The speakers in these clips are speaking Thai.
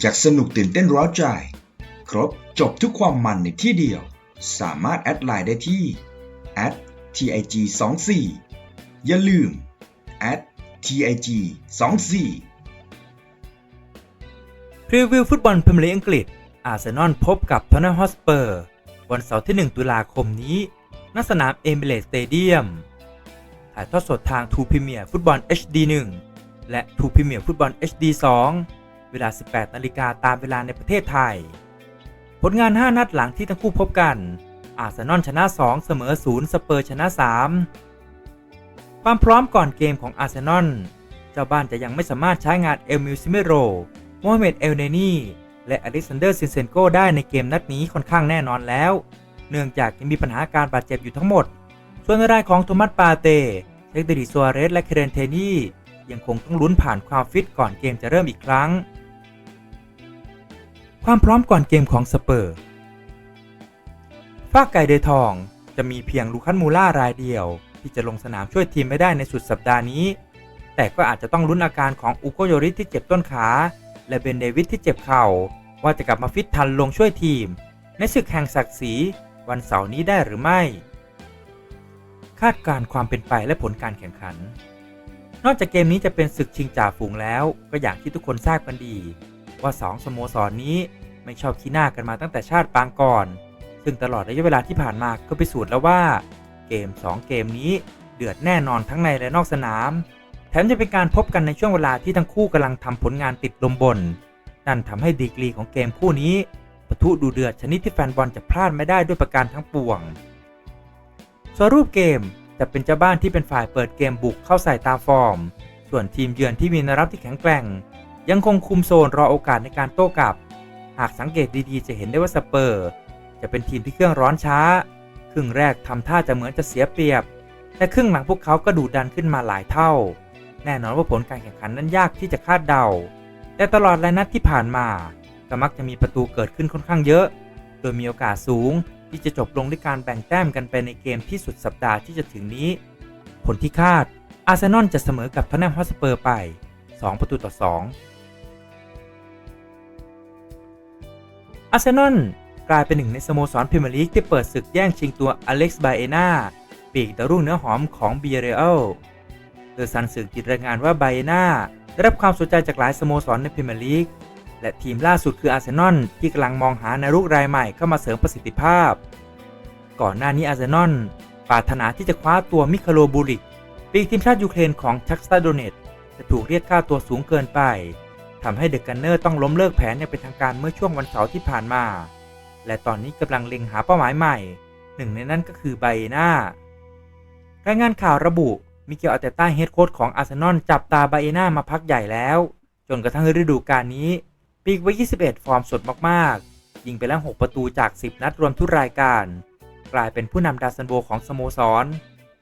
อยากสนุกตื่นเต้นร้าวใจ ครบจบทุกความมันในที่เดียว สามารถแอดไลน์ได้ที่ @tig 2 4 อย่าลืม @tig 2 4พรีวิวฟุตบอลพรีเมียร์ลีกอังกฤษ อาร์เซนอลพบกับทอนนัมฮอสเปอร์ วันเสาร์ที่ 1 ตุลาคมนี้ณสนามเอมิเรตสเตเดียม ถ่ายทอดสดทางทูพรีเมียร์ฟุตบอล HD 1 และทูพรีเมียร์ฟุตบอล HD 2 เวลา 18 นาฬิกาตามเวลาในประเทศไทย ผลงาน 5 นัดหลังที่ทั้งคู่พบกัน อาร์เซนอลชนะ 2 เสมอ 0 สเปอร์ชนะ 3 ความพร้อมก่อนเกมของอาร์เซนอล เจ้าบ้านจะยังไม่สามารถใช้งานเอลมิลซิเมโรโมฮัมเหม็ดเอลเนนีและอเล็กซานเดอร์ซินเซนโกได้ในเกมนัดนี้ค่อนข้างแน่นอนแล้ว เนื่องจากยังมีปัญหาการบาดเจ็บอยู่ทั้งหมด ส่วนรายของโทมัสปาเตเทคเดริซัวเรสและเคเรนเทนียังคงต้องลุ้นผ่านความฟิตก่อนเกมจะเริ่มอีกครั้ง ความพร้อมก่อนเกมของสเปอร์ฝากไก่เดยทองจะมีเพียงลูคันมูล่ารายเดียว ที่จะลงสนามช่วยทีมไม่ได้ในสุดสัปดาห์นี้ แต่ก็อาจจะต้องลุ้นอาการของอุโกโยริที่เจ็บต้นขา และเบนเดวิดที่เจ็บเข่า ว่าจะกลับมาฟิตทันลงช่วยทีม ในศึกแห่งศักดิ์ศรีวันเสาร์นี้ได้หรือไม่ คาดการณ์ความเป็นไปและผลการแข่งขัน นอกจากเกมนี้จะเป็นศึกชิงจ่าฝูงแล้ว ก็อย่างที่ทุกคนทราบกันดี ว่าสองสโมสรนนี้ไม่ชอบขี้หน้ากันมาตั้งแต่ชาติปางก่อน ซึ่งตลอดระยะเวลาที่ผ่านมาก็พิสูจน์แล้วว่า เกม 2 เกมนี้เดือดแน่นอนทั้งในและนอกสนาม แถมจะเป็นการพบกันในช่วงเวลาที่ทั้งคู่กำลังทำผลงานติดลมบน นั่นทำให้ดีกรีของเกมคู่นี้ปะทุดูเดือดชนิดที่แฟนบอลจะพลาดไม่ได้ด้วยประการทั้งปวงส่วนรูปเกมจะเป็นเจ้าบ้านที่เป็นฝ่ายเปิดเกมบุกเข้าใส่ตาฟอร์ม ส่วนทีมเยือนที่มีนรับที่แข็งแกร่ง ยังคงคุมโซนรอโอกาสในการโต้กลับ หากสังเกตดีๆ จะเห็นได้ว่าสเปอร์ จะเป็นทีมที่เครื่องร้อนช้า ครึ่งแรกทำท่าจะเหมือนจะเสียเปรียบ แต่ครึ่งหลังพวกเขาก็ดูดันขึ้นมาหลายเท่า แน่นอนว่าผลการแข่งขันนั้นยากที่จะคาดเดา แต่ตลอดรายนัดที่ผ่านมาก็มักจะมีประตูเกิดขึ้นค่อนข้างเยอะ โดยมีโอกาสสูงที่จะจบลงด้วยการแบ่งแต้มกันไปในเกมที่สุดสัปดาห์ที่จะถึงนี้ ผลที่คาดอาร์เซนอลจะเสมอกับทอนแนมฮอสเปอร์ไป 2 ประตูต่อ 2 อาร์เซนอลกลายเป็นหนึ่งในสโมสรพรีเมียร์ลีกที่เปิดศึกแย่งชิงตัวอเล็กซ์บาเอนาปีกดาวรุ่งเนื้อหอมของเบียเรอัลโดยซันสึกติดรายงานว่าบาเอนาได้รับความสนใจจากหลายสโมสรในพรีเมียร์ลีก และทีมล่าสุดคืออาร์เซนอลที่กำลังมองหาในลูกรายใหม่เข้ามาเสริมประสิทธิภาพ ก่อนหน้านี้อาร์เซนอลปรารถนาที่จะคว้าตัวมิคาโลบูริก ปีกทีมชาติยูเครนของชักสตาโดเนตจะถูกเรียกค่าตัวสูงเกินไป ทำให้เดอะกันเนอร์ต้องล้มเลิกแผนอย่างเป็นทางการเมื่อช่วงวันเสาร์ที่ผ่านมา และตอนนี้กำลังเล็งหาเป้าหมายใหม่ หนึ่งในนั้นก็คือไบเน่ารายงานข่าวระบุมิเกลอาเตต้าเฮดโค้ชของอาร์เซนอลจับตาไบเน่ามาพักใหญ่แล้ว จนกระทั่งฤดูกาลนี้ ปีกไวัย21 ฟอร์มสดมากๆ ยิงไปแล้ว 6 ประตูจาก 10 นัดรวมทุกรายการ กลายเป็นผู้นำดาซันโบของสโมสร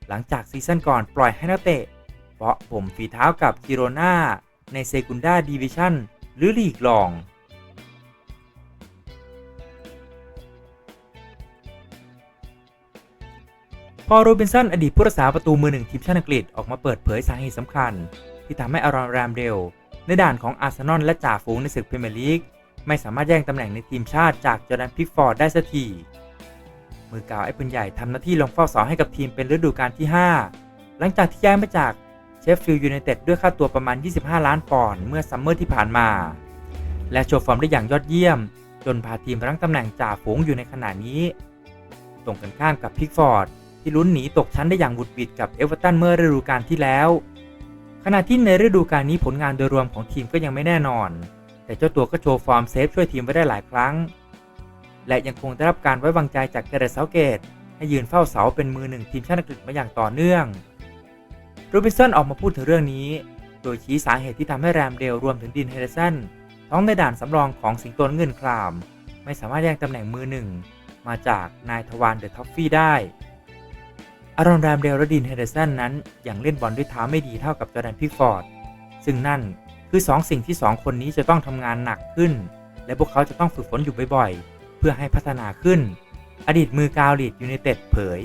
หลังจากซีซั่นก่อนปล่อยให้นักเตะ เพราะผมฝีเท้ากับกิโรนา ในเซกุนดาดิวิชั่นหรือลีกรอง พอโรบินสันอดีตผู้รักษาประตูมือหนึ่งทีมชาติอังกฤษออกมาเปิดเผยสาเหตุสำคัญ ที่ทำให้อารอนแรมเดลในด่านของอาร์เซนอลและจ่าฝูงในศึกพรีเมียร์ลีกไม่สามารถแย่งตำแหน่งในทีมชาติจากจอร์แดนพิกฟอร์ดได้สักที มือกาวไอ้ปืนใหญ่ทำหน้าที่ลงเฝ้าเสาให้กับทีมเป็นฤดูกาลที่ 5 หลังจากที่ย้ายมาจาก ฟฟิลด์ยูไนเต็ดด้วยค่าตัวประมาณ 25 ล้านปอนด์เมื่อซัมเมอร์ที่ผ่านมา และโชว์ฟอร์มได้อย่างยอดเยี่ยม จนพาทีมรั้งตำแหน่งจ่าฝูงอยู่ในขณะนี้ ตรงกันข้ามกับพิกฟอร์ดที่ลุ้นหนีตกชั้นได้อย่างบุดบิดกับเอเวอร์ตันเมื่อฤดูกาลที่แล้ว ขณะที่ในฤดูกาลนี้ผลงานโดยรวมของทีมก็ยังไม่แน่นอน แต่เจ้าตัวก็โชว์ฟอร์มเซฟช่วยทีมไว้ได้หลายครั้ง และยังคงได้รับการไว้วางใจจากเกเรตเซาเกตให้ยืนเฝ้าเสาเป็นมือหนึ่งทีมชาติอังกฤษมาอย่างต่อเนื่อง โรบินสันออกมาพูดถึงเรื่องนี้ โดยชี้สาเหตุที่ทำให้แรมเดลรวมถึงดินเฮเดสันท้องในด่านสำรองของสิงโตเงินคราม ไม่สามารถแย่งตำแหน่งมือหนึ่ง มาจากนายทวารเดอะท็อฟฟี่ได้ อารอนแรมเดลและดินเฮเดสันนั้นยังเล่นบอลด้วยเท้าไม่ดีเท่ากับจอแดนพิกฟอร์ด ซึ่งนั่นคือ2สิ่งที่ 2 คนนี้จะต้องทำงานหนักขึ้น และพวกเขาจะต้องฝึกฝนอยู่บ่อยๆ เพื่อให้พัฒนาขึ้น อดีตมือกาวลีดยูไนเต็ดเผย